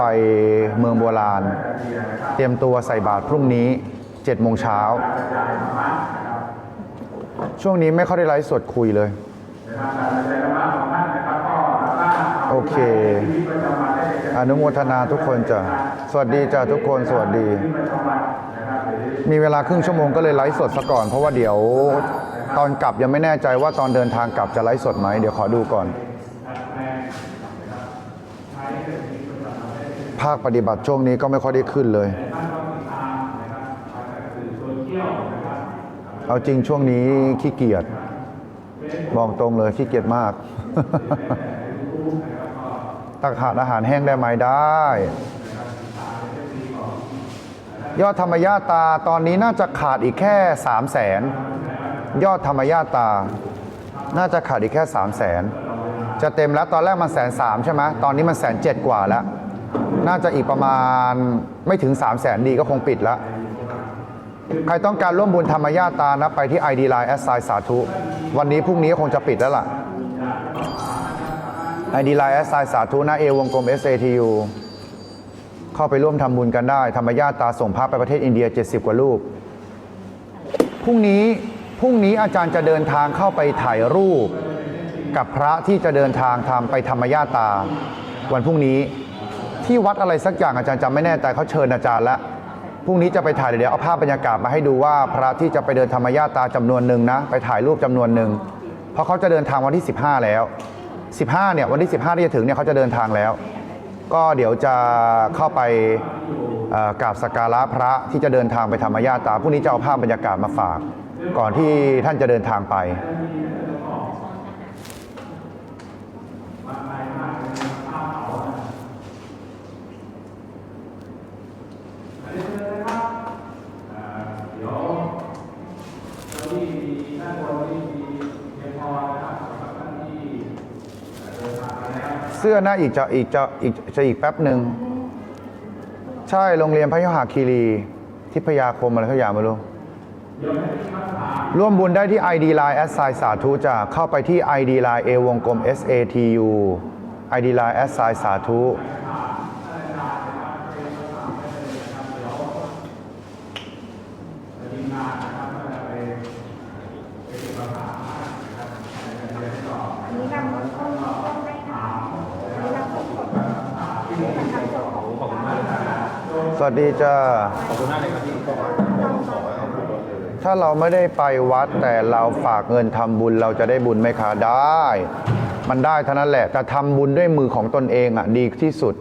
ไปเมืองโบราณ เตรียมตัวใส่บาตรพรุ่งนี้7โมงเช้า ช่วงนี้ไม่ค่อยได้ไลฟ์สดคุยเลย โอเค อนุโมทนาทุกคนจ้ะ สวัสดีจ้ะทุกคน สวัสดี มีเวลาครึ่งชั่วโมงก็เลยไลฟ์สดซะก่อน เพราะว่าเดี๋ยวตอนกลับยังไม่แน่ใจว่าตอนเดินทางกลับจะไลฟ์สดไหม เดี๋ยวขอดูก่อน ภาคปฏิบัติช่วงนี้ก็ไม่ค่อยได้ขึ้นเลย เอาจริงช่วงนี้ขี้เกียจบอกตรงเลยขี้เกียจมาก ตักหาอาหารแห้งได้ไหมได้ ยอดธรรมญาตาตอนนี้น่าจะขาดอีกแค่สามแสนยอดธรรมญาตา น่าจะขาดอีกแค่สามแสนจะเต็มแล้วตอนแรกมันแสนสามใช่ไหมตอนนี้มันแสนเจ็ดกว่าแล้ว น่าจะอีกประมาณไม่ถึง 3 0 0แสนดีก็คงปิดแล้ว ใครต้องการร่วมบุญธรรมญาตานะ ไปที่ ID Line แอสไซสาธุ วันนี้พรุ่งนี้คงจะปิดแล้วล่ะ ID Line แอสไซสาธุนะเอวงกลม SATU เข้าไปร่วมทำบุญกันได้ ธรรมญาตาส่งพระไปประเทศอินเดีย 70 กว่ารูป พรุ่งนี้พรุ่งนี้อาจารย์จะเดินทางเข้าไปถ่ายรูป กับพระที่จะเดินทางทำไปธรรมญาตา วันพรุ่งนี้ ที่วัดอะไรสักอย่างอาจารย์จำไม่แน่ใจเขาเชิญอาจารย์แล้วพรุ่งนี้จะไปถ่ายเดี๋ยวเอาภาพบรรยากาศมาให้ดูว่าพระที่จะไปเดินธรรมญาตาจำนวนหนึ่งนะ ไปถ่ายรูปจำนวนหนึ่งเพราะเขาจะเดินทางวันที่ 15 แล้ว 15เนี่ยวันที่ 15 ที่จะถึงเนี่ยเขาจะเดินทางแล้ว ก็เดี๋ยวจะเข้าไปกราบสักการะพระที่จะเดินทางไปธรรมญาตาพรุ่งนี้จะเอาภาพบรรยากาศมาฝาก ก่อนที่ท่านจะเดินทางไป เสื้อน่าอีกจะอีกจะอีกจะอีกแป๊บหนึ่งใช่โรงเรียนพระยาหคีรีทิพยาคมอะไรทุกอย่างไม่รู้ร่วมบุญได้ที่ ID Line แอสไซสาธุจะเข้าไปที่ ID Line A วงกลม SATU ID Line แอสไซสาธุ อันนี้นำต้นต้นได้ค่ะอันนี้นำต้นสดอันนี้นำต้นสดของ สวัสดีจ้าถ้าเราไม่ได้ไปวัดแต่เราฝากเงินทำบุญเราจะได้บุญไหมคะได้ มันได้เท่านั้นแหละแต่ทำบุญด้วยมือของตนเองอะดีที่สุด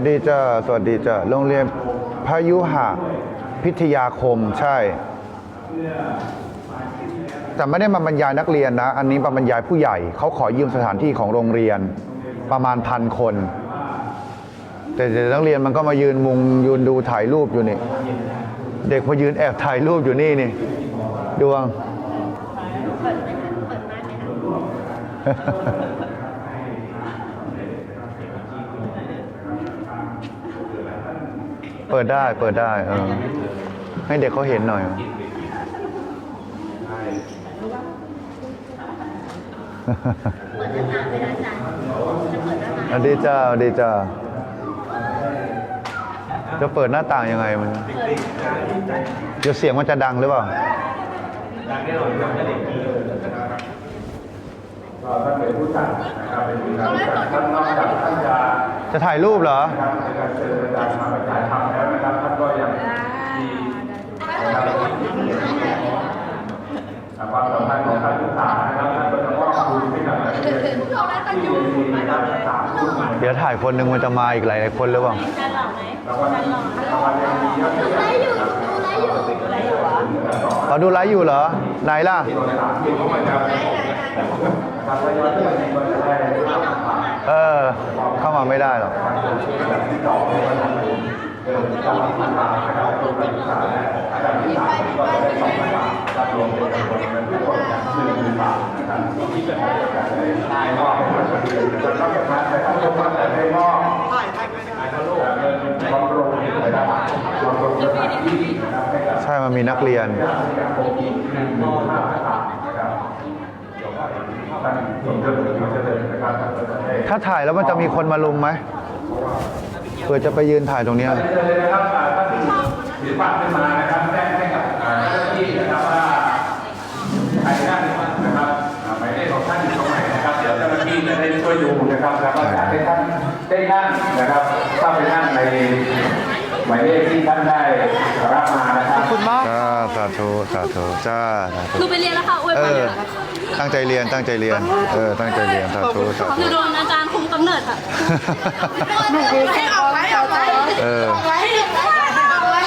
สวัสดีจ้าสวัสดีจ้าโรงเรียนพายุหะพิทยาคมใช่ แต่ไม่ได้มาบรรยายนักเรียนนะ อันนี้มาบรรยายผู้ใหญ่ เขาขอยืมสถานที่ของโรงเรียนประมาณพันคน แต่เด็กนักเรียนมันก็มายืนมุงยืนดูถ่ายรูปอยู่นี่ เด็กมายืนแอบถ่ายรูปอยู่นี่นี่ดวง เปิดได้เปิดได้เออให้เด็กเขาเห็นหน่อย อันดีจ้าอันดีจ้าจะเปิดหน้าต่างยังไงมันเดี๋ยวเสียงมันจะดังหรือเปล่าท่านเป็นผู้จัดนะครับเป็นผู้จัดท่านนอกจากท่านจะจะถ่ายรูปเหรอนะครับในการเชิญอาจารย์มาประกาศทำแล้วนะครับท่านก็ยังมีนะครับความสัมพันธ์ของการศึกษานะครับท่านก็จะมอบทุนให้กับนักเรียนที่มีการศึกษารุ่นใหม่ เดี๋ยวถ่ายคนหนึ่งมันจะมาอีกหลายๆคนหรือเปล่ารางวัลรางวัลยังมีเยอะแยะนะครับเขาดูไลฟ์อยู่เหรอ ไหนล่ะตัวสามที่เขามาจะนะครับระยะที่มีก็จะได้รับผ่านเออ เข้ามาไม่ได้หรอกที่สองในวันนี้เดินสองพันบาทนะครับรวมการศึกษาและอาจารย์ที่สามก็จะได้สองพันบาทนะครับรวมเป็ นจำนวนเงินที่เป็นภายนอกแล้วก็จะมาแต่ถ้าลงมาแต่ภายนอกภายนอกเงินบำรุงนะครับบำรุงสถานที่นะครับให้ใช่ มันมีนักเรียน ถ้าถ่ายแล้วมันจะมีคนมาลุมไหมเผื่อจะไปยืนถ่ายตรงนี้ยเลยนะครับอ่าท่านถือบัตรขึ้นมานะครับ หมายเลขที่ท่านได้รับมานะครับจ้าสาธุสาธุจ้าสาธุหนูไปเรียนแล้วค่ะอวยเอพรอเลยค่ะตั้งใจเรียนตั้งใจเรียน เออ ตั้งใจเรียนสาธุสาหธุนูโดนอาจารย์คุมกำเนิดค่ะ ให้ออกไว้ออกไว้เออออกไว้ออกไว้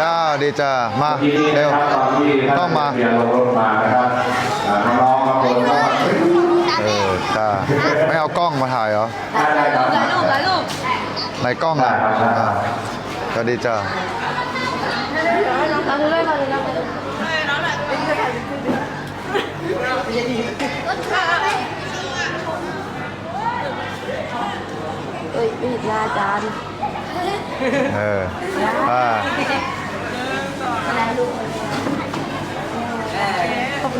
จ้าดีจ้ามาทีนี้เร็ว นะครับตอนที่ท่านต้องมา เรียนลงรถมานะครับอ่าน้องๆบางคนก็เออจ้าไม่เอากล้องมาถ่ายเหรอ ได้ได้ครับ หลายรูปหลายรูปไหนกล้องอะอ่าก็ดีจ้าเรา ดูด้วยเราดูด้วยเอ้ยไม่เห็นหน้าอาจารย์เอออ่า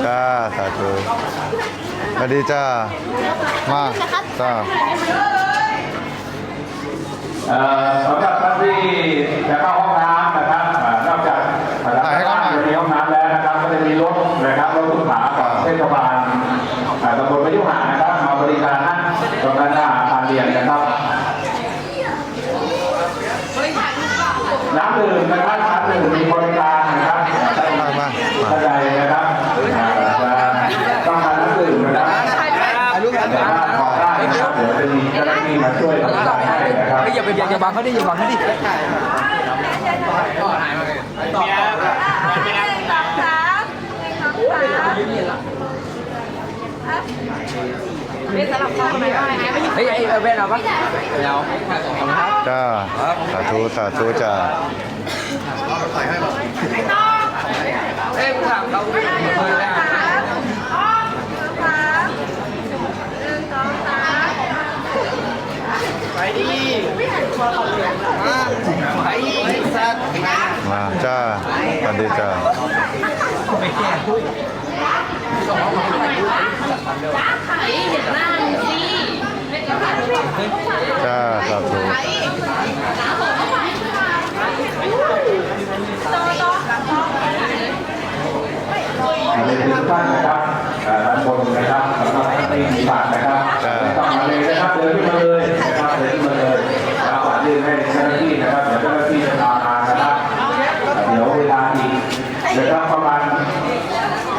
จ้าสาธุสวัสดีจ้ามาจ้าเอ่อ สำหรับท่านที่จะเข้าห้องน้ำนะครับ อย่าไปอย่าบังเขาดิอย่าบังเขาดิเป็นสำหรับพ่อไหมว่าไงไม่เฮ้ยไอ้เออแว่นเอาปะไม่เอาจ้าสาธุสาธุจ้าเอ้ยกูถามเขาเคยได้ มาจ้าสวัสดีจ้าจ้าสาธุในทุกท่านนะครับเอ่อทุกคนนะครับสำหรับที่มีบัตร นให้เจ้าหน้าที่นะครับเดี๋ยวเจ้าหน้าที่จะตามมานะครับเดี๋ยวเวลาอีกนะครับประมาณ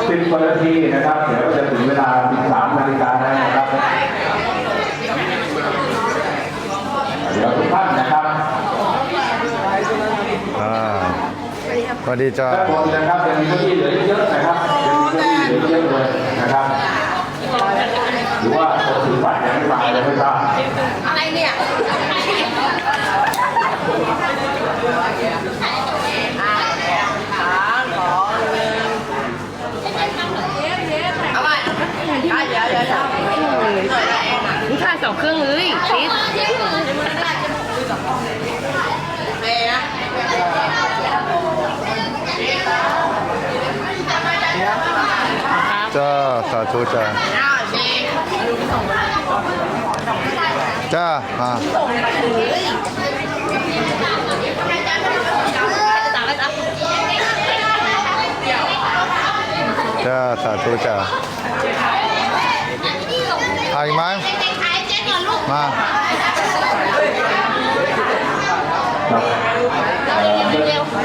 สิบกว่านาทีนะครับเดี๋ยวจะถึงเวลา13นาฬิกาแล้วนะครับเดี๋ยวทุกท่านนะครับอ่าสวัสดีจ้าด้านบนนะครับยังมีเก้าอี้เหลืออีกเยอะนะครับยังมีเก้าอี้เหลืออีกเยอะเลยนะครับหรือว่าคนถือบัตรยังไม่มาเลยไม่ทราบ อะไรเนี่ย ถ่าย สองเครื่องเลยชิดจ้าสาธุจ้าจ้ามาจ้าสาธุจ้าถ่ายอีกไหม มา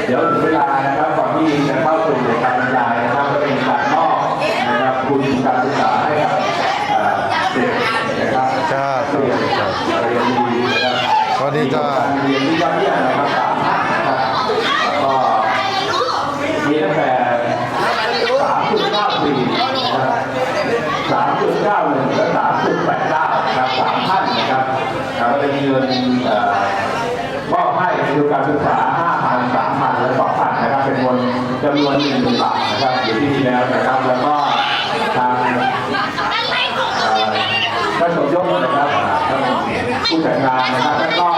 เดี๋ยวถึงเวลานะครับก่อนที่จะเข้าสู่การบรรยายนะครับก็เป็นการมอบนะครับคุณการศึกษาให้กับเด็กนะครับจ้าเรียนเรียนดีนะครับสวัสดีจ้าการเรียนที่ยอดเยี่ยมนะครับสามท่านนะครับก็มีตั้งแต่สามจุดเก้าสี่สามจุดเก้าหนึ่ง ทุกแปดเจ้านะครับสามท่านนะครับเาก็จะมีเงินมอบให้ในการศึกษาห้าพันสามพันและสองพันนะครับเป็นวนจำนวนหนึ่งหมื่นบาทนะครับอยู่ที่นี่แล้วนะครับแล้วก็ทางท่านสมยศนะครับท่านผู้จัดการนะครับแล้วก็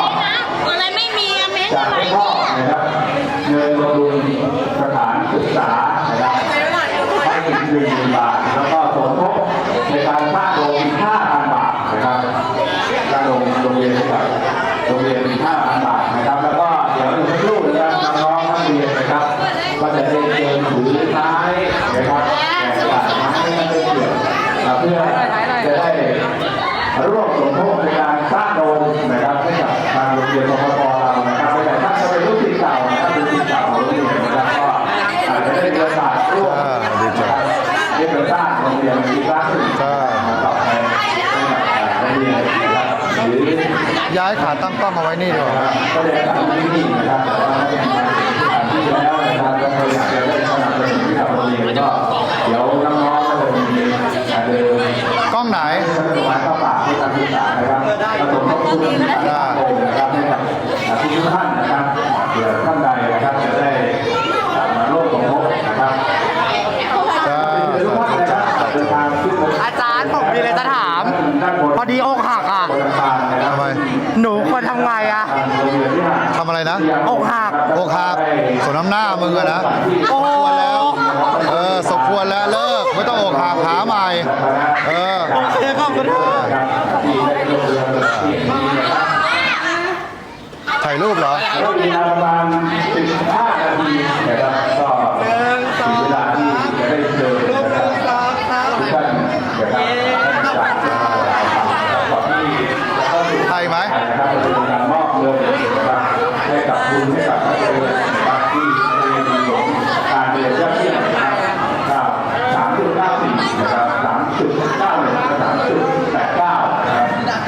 จากให้มอบนะครับเงินบำรุงสถานศึกษานะครับ อีกหนึ่งหมื่นบาท แล้วก็สมทบในการสร้างโรงอีกห้าพันบาทนะครับสร้างโรงโรงเรียนให้กับ ตั้งกล้องมาไว้นี่ดีกว่าก็เลยทำที่นี่นะครับแต่ว่าที่แล้วนะครับแล้วก็อยากจะได้สนับสนุนที่กับโรงเรียนก็เดี๋ยวน้องๆก็จะมีการเดินกล้องไหนถวายข้าวเปล่าให้การศึกษานะครับประสมทบทุนนะครับนะครับให้กับทุกท่าน นะอกหักอกหักสมน้ำหน้ามึงอะนะโอ้โหเออสมควรแล้วเลิกไม่ต้องอกหักหาใหม่เออโอเคขอบคุณค่ะที่ได้ลงเรือที่นี่นะครับถ่ายรูปเหรอก็มีเวลาประมาณ15นาทีนะครับก็ถึงเวลาที่จะได้เจอนะครับทุกท่านนะครับท่านจากก่อนที่เข้าสู่ ไทยไหม นะครับจะเป็นการมอบเงินนะครับให้กับทุนให้กับนักเรียนนะครับที่เรียนดีของการเรียนยอดเยี่ยมนะครับก็สามจุดเก้าสี่นะครับสามจุดเก้าหนึ่งสามจุดแปดเก้านะครับ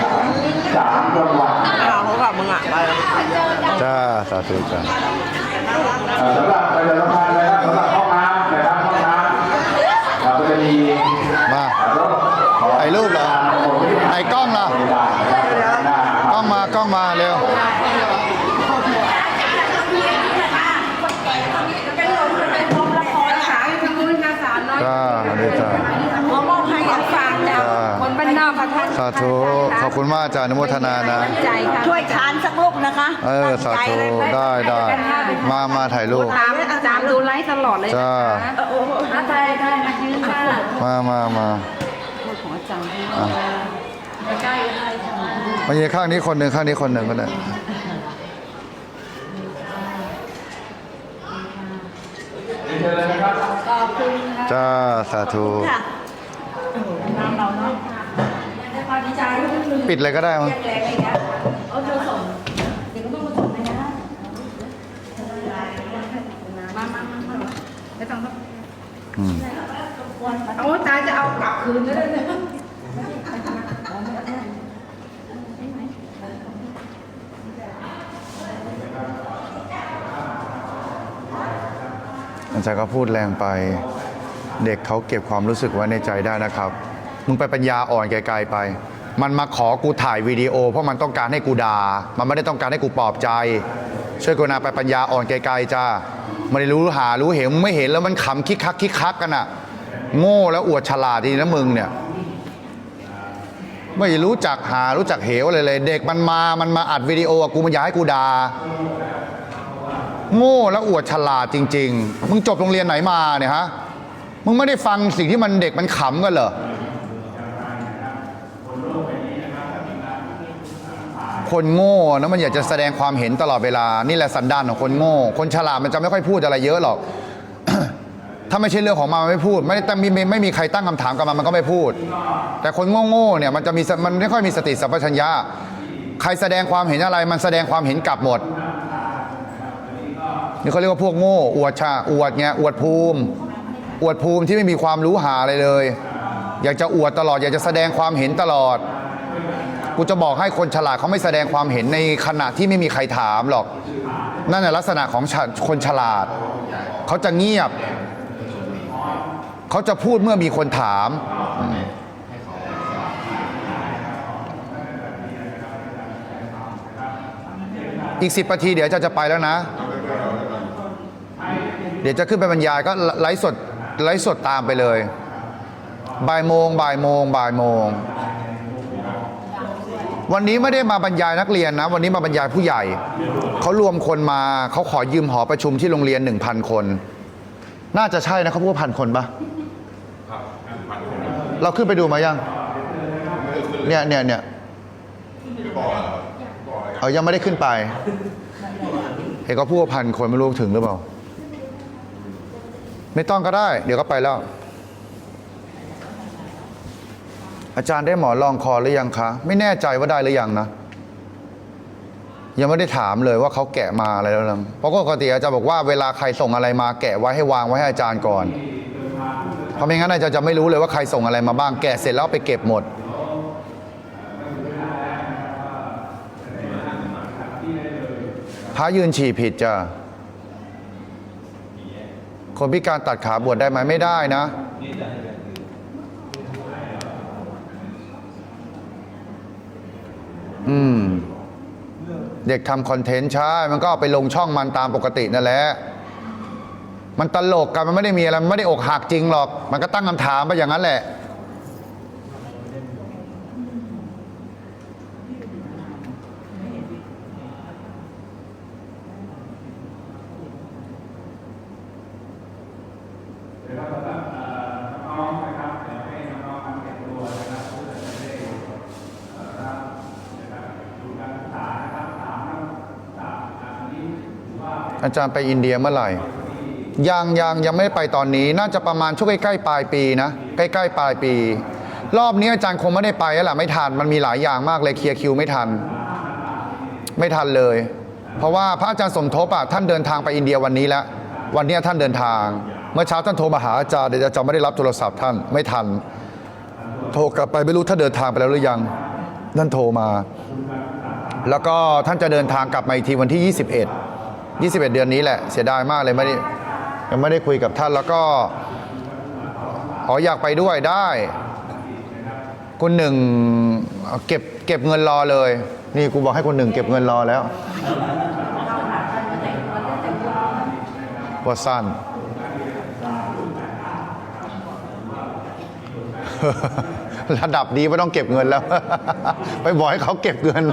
สามรางวัล เขากับมึงอะ จ้า สาธุจ้า เอ่อสำหรับประชาสัมพันธ์นะครับสำหรับห้องน้ำนะครับห้องน้ำเราก็จะมี มา รถของ ถ่ายรูปเหรอ ไอ้กล้องล่ะ บริการนะครับหน้าก ล้องมากล้องมาเร็ว ขาทำบุญกาสารน้อย จ้าสวัสดีจ้า มามอบให้กับฟังนะ จ้า คนบ้านนอกค่ะท่าน สา ธุขอบคุณมากจ้าอนุโมทนานะใจค่ะช่วยทานสักลูกนะคะเออสาธุได้ได้มามาถ่ายรูปตามตามดูไลฟ์ตลอดเลยจ้าอาจารย์ได้มายืนค่ะมามามาอะมายืนข้างนี้คนหนึ่งข้างนี้คนหนึ่งก็ได้เชิญเลยนะ ครับจ้าสาธุปิดเลยก็ได้มั้งอืมเอาตาจะเอากลับคืนก็ได้นะอาจารย์ก็พูดแรงไป เด็กเขาเก็บความรู้สึกไว้ในใจได้นะครับ มึงไปปัญญาอ่อนไกลๆไป มันมาขอกูถ่ายวิดีโอ เพราะมันต้องการให้กูด่า มันไม่ได้ต้องการให้กูปลอบใจ ช่วยกูนาไปปัญญาอ่อนไกลๆจ้าไม่ได้รู้หารู้เห็นมึงไม่เห็นแล้วมันขำคิกคักคิกคักกันอะโง่แล้วอวดฉลาดดีนะมึงเนี่ยไม่รู้จักหารู้จักเหวอะไรเลย เด็กมันมามันมาอัดวิดีโออะกูมันอยากให้กูด่าโง่แล้วอวดฉลาดจริง ๆ มึงจบโรงเรียนไหนมาเนี่ยฮะมึงไม่ได้ฟังสิ่งที่มันเด็กมันขำกันเหรอ คนโง่นะมันอยากจะแสดงความเห็นตลอดเวลา นี่แหละสันดานของคนโง่ คนฉลาดมันจะไม่ค่อยพูดอะไรเยอะหรอก ถ้าไม่ใช่เรื่องของมันมันไม่พูด ไม่ได้ตั้งมีไม่มีใครตั้งคำถามกับมันมันก็ไม่พูด แต่คนโง่ๆเนี่ยมันจะมีมันไม่ค่อยมีสติสัมปชัญญะใครแสดงความเห็นอะไร มันแสดงความเห็นกลับหมดนี่เขาเรียกว่าพวกโง่อวดชาอวดไงอวดภูมิ อวดภูมิที่ไม่มีความรู้หาอะไรเลย อยากจะอวดตลอด อยากจะแสดงความเห็นตลอด กูจะบอกให้คนฉลาดเขาไม่แสดงความเห็นในขณะที่ไม่มีใครถามหรอก นั่นแหละลักษณะของคนฉลาด เขาจะเงียบ เขาจะพูดเมื่อมีคนถามอืมอีกสิบนาทีเดี๋ยวจะจะไปแล้วนะ เดี๋ยวจะขึ้นไปบรรยายก็ไลฟ์สดไลฟ์สดตามไปเลย บ่ายโมงบ่ายโมงบ่ายโมง วันนี้ไม่ได้มาบรรยายนักเรียนนะ วันนี้มาบรรยายผู้ใหญ่ เขารวมคนมาเขาขอยืมหอประชุมที่โรงเรียน 1,000 คน น่าจะใช่นะเขาพูดว่าพันคนปะเราขึ้นไปดูมายัง เนี่ยเนี่ยเนี่ยเอายังไม่ได้ขึ้นไปเห็นเขาพูดว่าพันคนไม่รู้ถึงหรือเปล่า ไม่ต้องก็ได้ เดี๋ยวก็ไปแล้ว อาจารย์ได้หมอลองคอหรือยังคะ ไม่แน่ใจว่าได้หรือยังนะ ยังไม่ได้ถามเลยว่าเขาแกะมาอะไรแล้วนะเพราะปกติอาจารย์บอกว่าเวลาใครส่งอะไรมาแกะไว้ให้วางไว้ให้อาจารย์ก่อน เพราะไม่งั้นอาจารย์จะไม่รู้เลยว่าใครส่งอะไรมาบ้างแกะเสร็จแล้วไปเก็บหมดพระยืนฉี่ผิดจ้ะคนพิการตัดขาบวชได้ไหมไม่ได้นะ อืม เด็กทำคอนเทนต์ใช่ มันก็เอาไปลงช่องมันตามปกตินั่นแหละ มันตลกกัน มันไม่ได้มีอะไร มันไม่ได้อกหักจริงหรอก มันก็ตั้งคำถามไปอย่างนั้นแหละ จารย์ไปอินเดียเมื่อไหร่ยังยังยังไม่ได้ไปตอนนี้น่าจะประมาณช่วงใกล้ๆปลายปีนะใกล้ๆปลายปี รอบนี้อาจารย์คงไม่ได้ไปแล้วล่ะไม่ทันมันมีหลายอย่างมากเลยเคลียร์คิวไม่ทัน ไม่ทันเลย เพราะว่าพระอาจารย์สมทบอะท่านเดินทางไปอินเดียวันนี้แล้ววันนี้ท่านเดินทาง เมื่อเช้าท่านโทรมาหาอาจารย์เดี๋ยวอาจารย์ไม่ได้รับโทรศัพท์ท่านไม่ทัน โทรกลับไปไม่รู้ท่านเดินทางไปแล้วหรือยังท่านโทรมา แล้วก็ท่านจะเดินทางกลับมาอีกทีวันที่ 21 21 เดือนนี้แหละเสียดายมากเลยไม่ได้ยังไม่ได้คุยกับท่านแล้วก็อ๋ออยากไปด้วยได้ คุณหนึ่งเก็บเก็บเงินรอเลย นี่กูบอกให้คุณหนึ่งเก็บเงินรอแล้วว่าสั้นระดับนี้ไม่ต้องเก็บเงินแล้ว ไปบอกให้เขาเก็บเงิน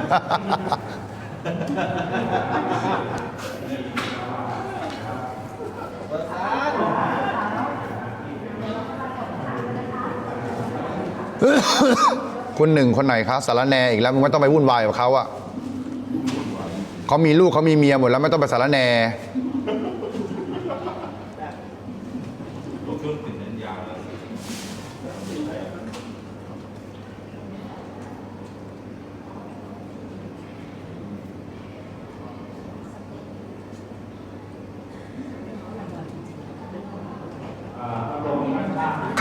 คุณหนึ่งคนไหนคะสารแนอีกแล้วมึงไม่ต้องไปวุ่นวายกับเขาอะเขามีลูกเขามีเมียหมดแล้วไม่ต้องไปสารแน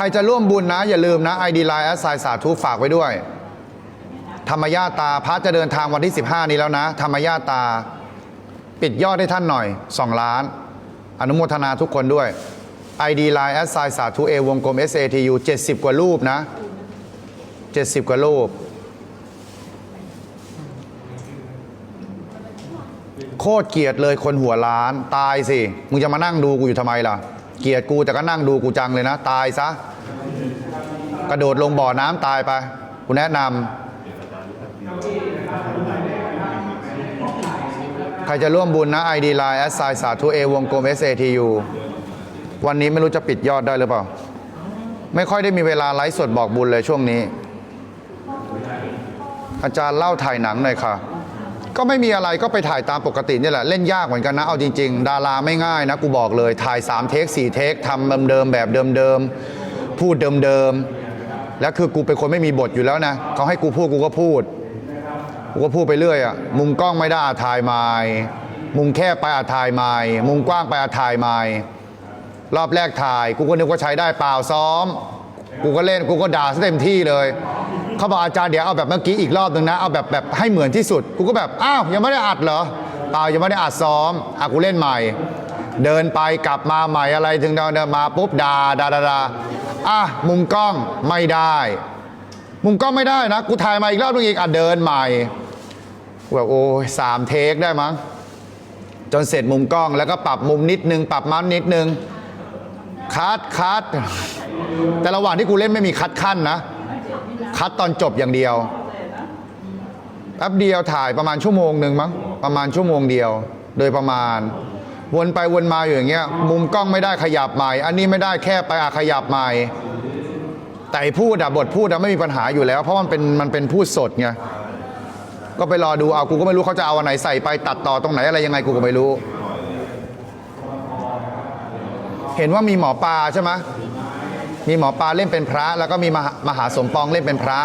รจะร่วมบุญนะ อย่าลืมนะ ID Line แอสไซสาธุฝากไว้ด้วย ธรรมญาตาพระจะเดินทางวันที่ 15 นี้แล้วนะ ธรรมญาตา ปิดยอดให้ท่านหน่อย 2 ล้าน อนุโมทนาทุกคนด้วย ID Line แอสไซสาธุเอวงกลม SATU 70 กว่ารูปนะ 70 กว่ารูป โคตรเกลียดเลยคนหัวล้าน ตายสิ มึงจะมานั่งดูกูอยู่ทำไมล่ะ เกลียดกูแต่ก็นั่งดูกูจังเลยนะ ตายซะ กระโดดลงบ่อน้ำตายไปกูแนะนำใครจะร่วมบุญนะ ID Line แอสไซสาธุเอวงกลม SATU วันนี้ไม่รู้จะปิดยอดได้หรือเปล่า ไม่ค่อยได้มีเวลาไลฟ์สดบอกบุญเลยช่วงนี้ อาจารย์เล่าถ่ายหนังหน่อยค่ะ ก็ไม่มีอะไรก็ไปถ่ายตามปกตินี่แหละ เล่นยากเหมือนกันนะ เอาจริง ๆ ดาราไม่ง่ายนะ กูบอกเลย ถ่าย3เทค4เทคทำเดิมๆแบบเดิมๆพูดเดิมๆ แล้วคือกูเป็นคนไม่มีบทอยู่แล้วนะเขาให้กูพูดกูก็พูดกูก็พูดไปเรื่อยอะมุมกล้องไม่ได้อาถ่ายไม้มุมแคบไปอาถ่ายไม้มุมกว้างไปอาถ่ายไม้รอบแรกถ่าย กูก็นึกว่าใช้ได้เปล่าซ้อม กูก็เล่นกูก็ด่าซะเต็มที่เลยเขาบอกอาจารย์เดี๋ยวเอาแบบเมื่อกี้อีกรอบหนึ่งนะเอาแบบแบบให้เหมือนที่สุด กูก็แบบอ้าวยังไม่ได้อัดเหรอเปล่ายังไม่ได้อัดซ้อมอะกูเล่นใหม่ เดินไปกลับมาใหม่อะไรถึงเดินมาปุ๊บด่าด่าด่า อะมุมกล้องไม่ได้ มุมกล้องไม่ได้นะ กูถ่ายมาอีกรอบนึงอีกอะเดินใหม่แบบโอ้ยสามเทคได้มั้งจนเสร็จมุมกล้องแล้วก็ปรับมุมนิดนึง ปรับมันนิดนึงคัดคัดแต่ระหว่างที่กูเล่นไม่มีคัดขั้นนะ คัดตอนจบอย่างเดียวแป๊บเดียวถ่ายประมาณชั่วโมงหนึ่งมั้งประมาณชั่วโมงเดียว โดยประมาณ วนไปวนมาอยู่อย่างเงี้ยมุมกล้องไม่ได้ขยับใหม่ อันนี้ไม่ได้แค่ไปอะขยับใหม่ แต่พูดอะบทพูดอะไม่มีปัญหาอยู่แล้ว เพราะมันเป็นมันเป็นพูดสดไงก็ไปรอดูเอากูก็ไม่รู้เขาจะเอาอันไหนใส่ไปตัดต่อตรงไหนอะไรยังไงกูก็ไม่รู้ เห็นว่ามีหมอปลาใช่ไหมมีหมอปลาเล่นเป็นพระ แล้วก็มีมหามหาสมปองเล่นเป็นพระ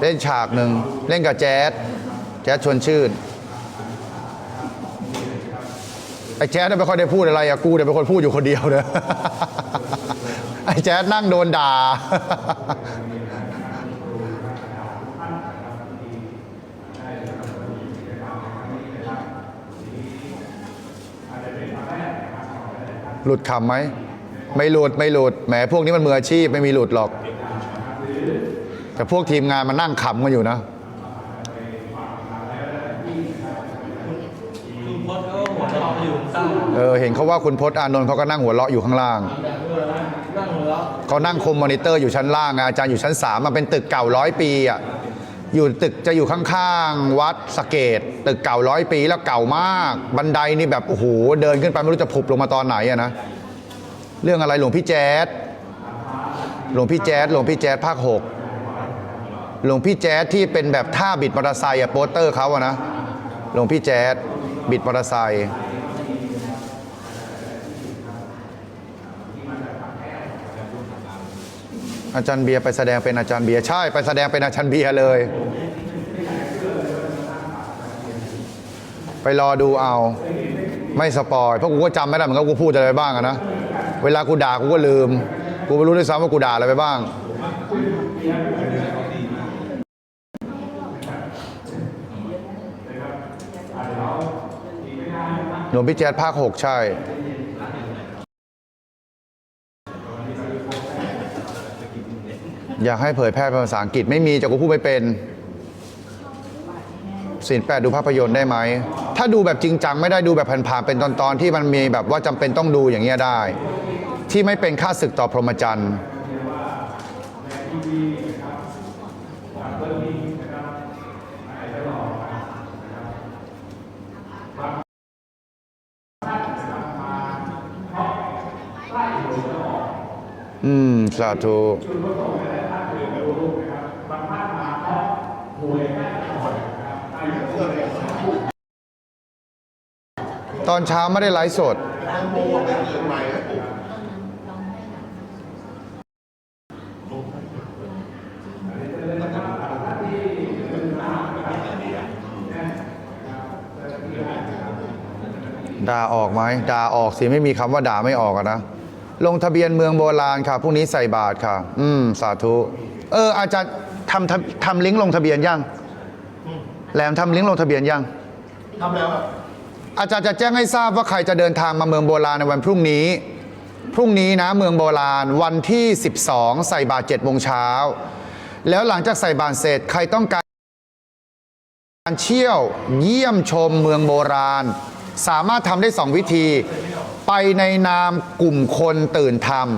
เล่นฉากหนึ่งเล่นกับแจ๊ด แจ๊ดชวนชื่นไอ้แจ๊ดน่ะไม่ค่อยได้พูดอะไรอะกูเนี่ยเป็นคนพูดอยู่คนเดียวเนอะไอ้แจ๊ดนั่งโดนด่า หลุดขำไหม ไม่หลุด ไม่หลุดแหมพวกนี้มันมืออาชีพไม่มีหลุดหรอก แต่พวกทีมงานมันนั่งขำกันอยู่นะ คุณพจน์เขาหัวเราะอยู่ตั้ง เออเห็นเขาว่าคุณพจน์อานนท์เขาก็นั่งหัวเราะอยู่ข้างล่างเขานั่งคมมอนิเตอร์อยู่ชั้นล่างอาจารย์อยู่ชั้นสามมันเป็นตึกเก่าร้อยปีอะอยู่ตึกจะอยู่ข้างๆวัดสะเกต ตึกเก่าร้อยปีแล้วเก่ามาก บันไดนี่แบบโอ้โหเดินขึ้นไปไม่รู้จะผุบลงมาตอนไหนอะนะเรื่องอะไรหลวงพี่แจ๊ดหลวงพี่แจ๊ดหลวงพี่แจ๊ดภาคหกหลวงพี่แจ๊ดที่เป็นแบบท่าบิดมอเตอร์ไซค์อะโปสเตอร์เขาอะนะหลวงพี่แจ๊ดบิดมอเตอร์ไซค์ อาจารย์เบียร์ไปแสดงเป็นอาจารย์เบียร์ใช่ไปแสดงเป็นอาจารย์เบียร์เลย ไปรอดูเอา ไม่สปอยเพราะกูก็จำไม่ได้เหมือนกันกูพูดอะไรไปบ้างอะนะเวลากูด่ากูก็ลืม กูไม่รู้ด้วยซ้ำว่ากูด่าอะไรไปบ้างหลวงพี่แจ๊ดภาคหกใช่ อยากให้เผยแพร่เป็นภาษาอังกฤษไม่มีจะกูพูดไม่เป็นสินแปดดูภาพยนตร์ได้ไหม ถ้าดูแบบจริงจังไม่ได้ดูแบบผ่านๆเป็นตอนๆที่มันมีแบบว่าจำเป็นต้องดูอย่างเงี้ยได้ ที่ไม่เป็นค่าศึกต่อพรหมจรรย์อืม สาธุ อนเช้าไม่ได้ไลฟ์สด ด่าออกไหมด่าออกสิไม่มีคำว่าด่าไม่ออกอะนะ ลงทะเบียนเมืองโบราณค่ะพรุ่งนี้ใส่บาทค่ะ อืม สาธุ เออ อาจารย์ทำทำทำลิงก์ลงทะเบียนยังแหลมทำลิงก์ลงทะเบียนยังทำแล้ว อาจารย์จะแจ้งให้ทราบว่าใครจะเดินทางมาเมืองโบราณในวันพรุ่งนี้ พรุ่งนี้นะเมืองโบราณวันที่ 12 ใส่บาตร7โมงเช้า แล้วหลังจากใส่บาตรเสร็จใครต้องการการเที่ยวเยี่ยมชมเมืองโบราณ สามารถทำได้2วิธี ไปในนามกลุ่มคนตื่นธรรม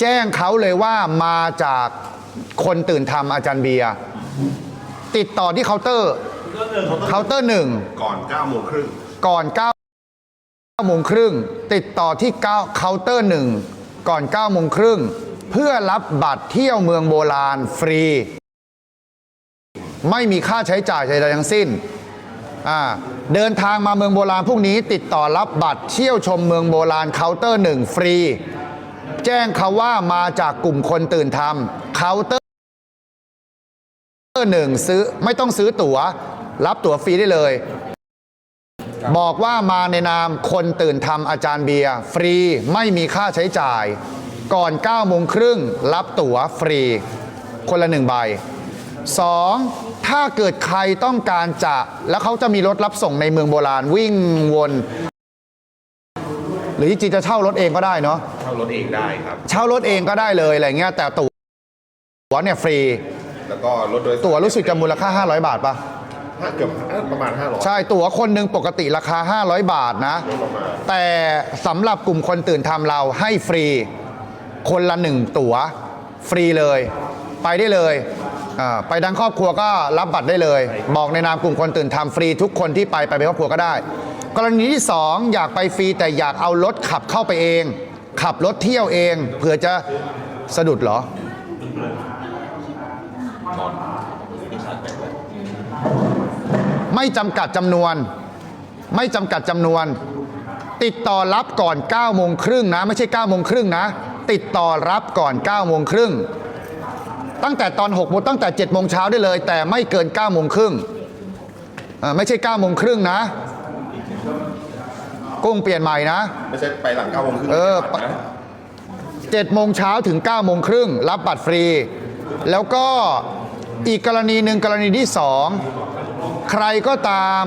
แจ้งเขาเลยว่ามาจากคนตื่นธรรมอาจารย์เบียร์ติดต่อที่เคาน์เตอร์เคาน์เตอร์หนึ่งก่อน9โมงครึ่ง ก่อน9โมงครึ่งติดต่อที่9เคาน์เตอร์หนึ่งก่อน9โมงครึ่งเพื่อรับบัตรเที่ยวเมืองโบราณฟรี ไม่มีค่าใช้จ่ายใดๆทั้งสิ้นอ่าเดินทางมาเมืองโบราณพวกนี้ ติดต่อรับบัตรเที่ยวชมเมืองโบราณเคาน์เตอร์หนึ่งฟรี แจ้งเขาว่ามาจากกลุ่มคนตื่นธรรมเคาน์เตอร์หนึ่งซื้อไม่ต้องซื้อตั๋ว รับตั๋วฟรีได้เลย บอกว่ามาในนามคนตื่นทำอาจารย์เบียร์ฟรีไม่มีค่าใช้จ่าย ก่อน9โมงครึ่งรับตั๋วฟรี คนละหนึ่งใบ 2. ถ้าเกิดใครต้องการจะ แล้วเขาจะมีรถรับส่งในเมืองโบราณวิ่งวน หรือจริงๆจะเช่ารถเองก็ได้เนาะเข้ารถเองได้ครับ เช่ารถเองก็ได้เลยอะไรเงี้ยแต่ตั๋วเนี่ยฟรี แล้วก็รถโดยสารตั๋วรู้สึกจะมูลค่า 500 บาทปะ ห้าเกือบประมาณ 500 ใช่ตั๋วคนหนึ่งปกติราคา 500 บาทนะลดลงมาแต่สำหรับกลุ่มคนตื่นทำเราให้ฟรี คนละหนึ่งตั๋ว ฟรีเลย ไปได้เลยอ่าไปดังครอบครัวก็รับบัตรได้เลย บอกในนามกลุ่มคนตื่นทำฟรีทุกคนที่ไปไปเป็นครอบครัวก็ได้ กรณีที่2อยากไปฟรีแต่อยากเอารถขับเข้าไปเอง ขับรถเที่ยวเองเผื่อจะสะดุดเหรอ ไม่จำกัดจำนวน ไม่จำกัดจำนวน ติดต่อรับก่อน9โมงครึ่งนะ ไม่ใช่9โมงครึ่งนะ ติดต่อรับก่อน9โมงครึ่งตั้งแต่ตอน6โมงตั้งแต่7โมงเช้าได้เลย แต่ไม่เกิน9โมงครึ่งเอ่อไม่ใช่9โมงครึ่งนะกุ้งเปลี่ยนใหม่นะไม่ใช่ไปหลังเก้าโมงครึ่งเออไม่ได้บัตรนะ7โมงเช้าถึง9โมงครึ่งรับบัตรฟรี แล้วก็อีกกรณีหนึ่งกรณีที่ 2 ใครก็ตาม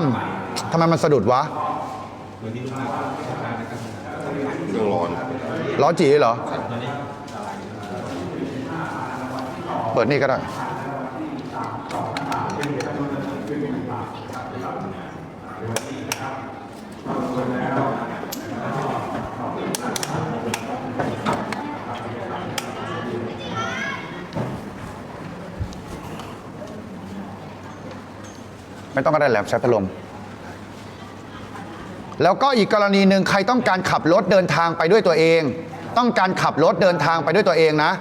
ทำไมมันสะดุดวะ เครื่องร้อนล้อจีเหรอ เปิดนี่ก็ได้ ไม่ต้องก็ได้แหลมใช้พัดลม แล้วก็อีกกรณีหนึ่งใครต้องการขับรถเดินทางไปด้วยตัวเอง ต้องการขับรถเดินทางไปด้วยตัวเองนะ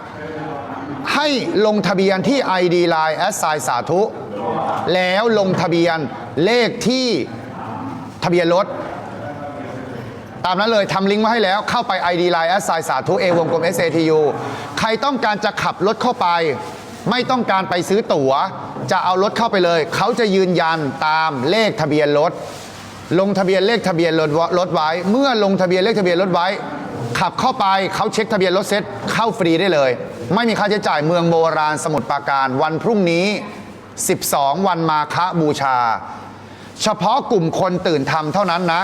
ให้ลงทะเบียนที่ ID Line แอสไซสาธุ แล้วลงทะเบียนเลขที่ทะเบียนรถตามนั้นเลยทำลิงก์มาให้แล้วเข้าไป ID Line แอสไซสาธุเอวงกลม SATU ใครต้องการจะขับรถเข้าไป ไม่ต้องการไปซื้อตั๋ว จะเอารถเข้าไปเลย เขาจะยืนยันตามเลขทะเบียนรถ ลงทะเบียนเลขทะเบียนรถรถไว้ เมื่อลงทะเบียนเลขทะเบียนรถไว้ ขับเข้าไปเขาเช็คทะเบียนรถเซ็ตเข้าฟรีได้เลย ไม่มีค่าใช้จ่ายเมืองโบราณสมุทรปราการ วันพรุ่งนี้ 12 วันมาฆบูชา เฉพาะกลุ่มคนตื่นทำเท่านั้นนะ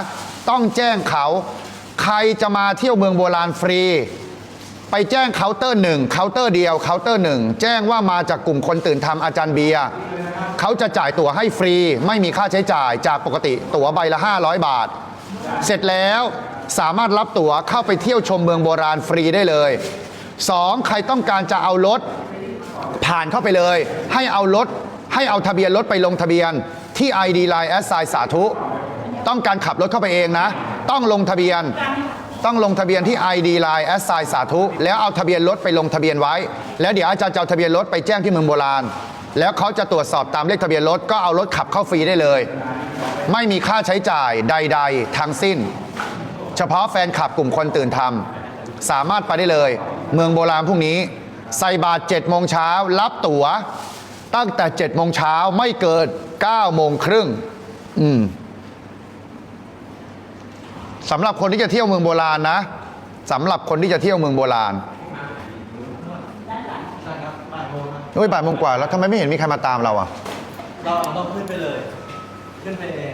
ต้องแจ้งเขา ใครจะมาเที่ยวเมืองโบราณฟรี ไปแจ้งเคาน์เตอร์หนึ่งเคาน์เตอร์เดียวเคาน์เตอร์หนึ่งแจ้งว่ามาจากกลุ่มคนตื่นทำอาจารย์เบียร์เขาจะจ่ายตั๋วให้ฟรี ไม่มีค่าใช้จ่ายจากปกติตั๋วใบละ 500 บาท เสร็จแล้วสามารถรับตั๋วเข้าไปเที่ยวชมเมืองโบราณฟรีได้เลย 2. ใครต้องการจะเอารถผ่านเข้าไปเลย ให้เอารถให้เอาทะเบียนรถไปลงทะเบียนที่ ID Line แอสไซสาธุ ต้องการขับรถเข้าไปเองนะ ต้องลงทะเบียน ต้องลงทะเบียนที่ ID Line แอสไซสาธุ แล้วเอาทะเบียนรถไปลงทะเบียนไว้ แล้วเดี๋ยวอาจารย์จะเอาทะเบียนรถไปแจ้งที่เมืองโบราณ แล้วเขาจะตรวจสอบตามเลขทะเบียนรถก็เอารถขับเข้าฟรีได้เลย ไม่มีค่าใช้จ่ายใด ๆ ทั้งสิ้น เฉพาะแฟนคลับกลุ่มคนตื่นทำสามารถไปได้เลย เมืองโบราณพรุ่งนี้ใส่บาท7โมงเช้ารับตั๋วตั้งแต่7โมงเช้าไม่เกิน9โมงครึ่งอืม สำหรับคนที่จะเที่ยวเมืองโบราณนะสำหรับคนที่จะเที่ยวเมืองโบราณโอ้ยบ่ายโมงกว่าแล้วทำไมไม่เห็นมีใครมาตามเราอะ เราต้องขึ้นไปเลย ขึ้นไปเอง